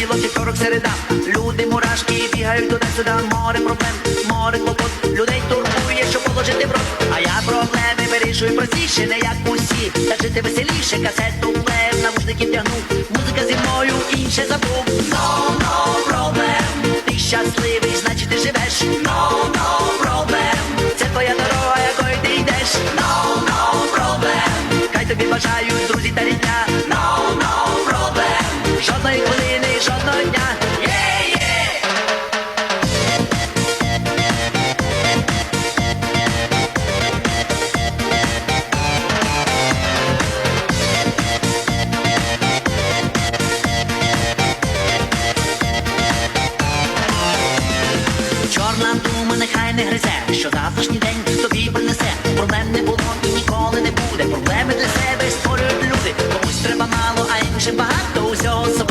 понеділок, вівторок, середа. Люди мурашки бігають туди-сюди, море проблем, море клопот. Людей турбує, що положити в рот. А я проблеми вирішую простіше, не як усі. Та жити веселіше, касету плев, навушники втягнув. Музика зі мною інше забув. No, no problem. Ти щасливий, значить ти живеш. No, no problem. Це твоя дорога, якою ти йдеш. No, no problem. Хай тобі бажають друзі та рідня. No, і жодного дня. Чорна дума нехай не гризе, що завтрашній день тобі принесе. Проблем не було і ніколи не буде. Проблеми для себе створюють люди. Комусь треба мало, а іншим багато усього собі.